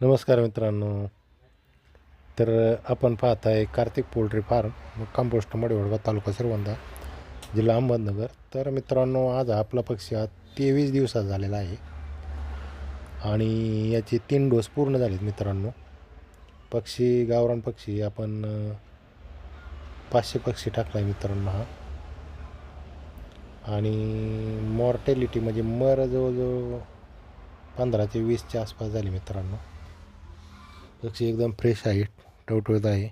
नमस्कार मित्रांनो. तर आपण पाहत आहे Kartik poultry farm compost Madewadgaon तालुका श्रीवंदा जिल्हा अहमदनगर. तर मित्रांनो आज हा आपला पक्षी हा तेवीस दिवसात झालेला आहे. आणि याचे तीन डोस पूर्ण झालेत मित्रांनो. पक्षी गावरान पक्षी आपण पाचशे पक्षी टाकला आहे मित्रांनो हा. आणि मॉर्टॅलिटी म्हणजे मर जवळजवळ पंधरा ते वीसच्या आसपास झाली मित्रांनो. पक्षी एकदम फ्रेश आहे टवटवत आहे.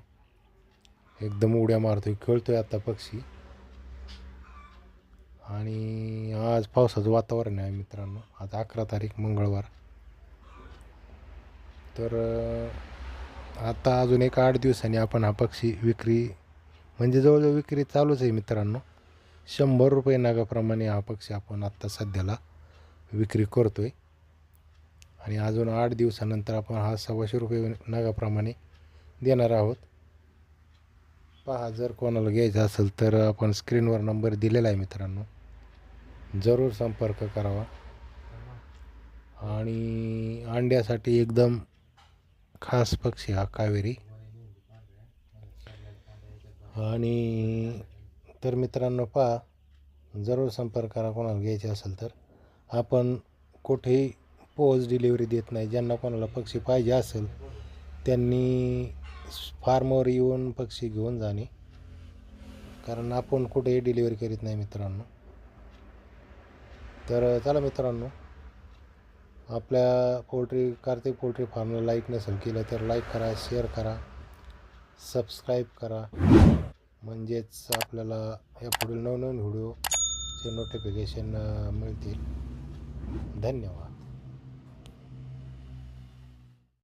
एकदम उड्या मारतोय खेळतोय आता पक्षी. आणि आज पावसाचं वातावरण आहे मित्रांनो. आज अकरा तारीख मंगळवार. तर आता अजून एक आठ दिवसांनी आपण हा पक्षी विक्री म्हणजे जवळजवळ विक्री चालूच आहे मित्रांनो. शंभर रुपये नागाप्रमाणे हा पक्षी आपण आत्ता सध्याला विक्री करतो आहे आणि अजून आठ दिवसानंतर आपण हा सव्वाशे रुपये नगाप्रमाणे देणार आहोत. पहा जर कोणाला घ्यायचं असेल तर आपण स्क्रीनवर नंबर दिलेला आहे मित्रांनो. जरूर संपर्क करावा. आणि अंड्यासाठी एकदम खास पक्षी हा कावेरी. आणि तर मित्रांनो पहा जरूर संपर्क करा कोणाला घ्यायचे असेल तर. आपण कुठेही पोच डिलिव्हरी देत नाही. ज्यांना कोणाला पक्षी पाहिजे असेल त्यांनी फार्मवर येऊन पक्षी घेऊन जाणे. कारण आपण कुठेही डिलिव्हरी करीत नाही मित्रांनो. तर चला मित्रांनो आपल्या पोल्ट्री कार्तिक पोल्ट्री फार्मला लाईक नसेल केलं तर लाईक करा शेअर करा सबस्क्राईब करा. म्हणजेच आपल्याला या पुढील नवनवीन व्हिडिओचे नोटिफिकेशन मिळतील. धन्यवाद.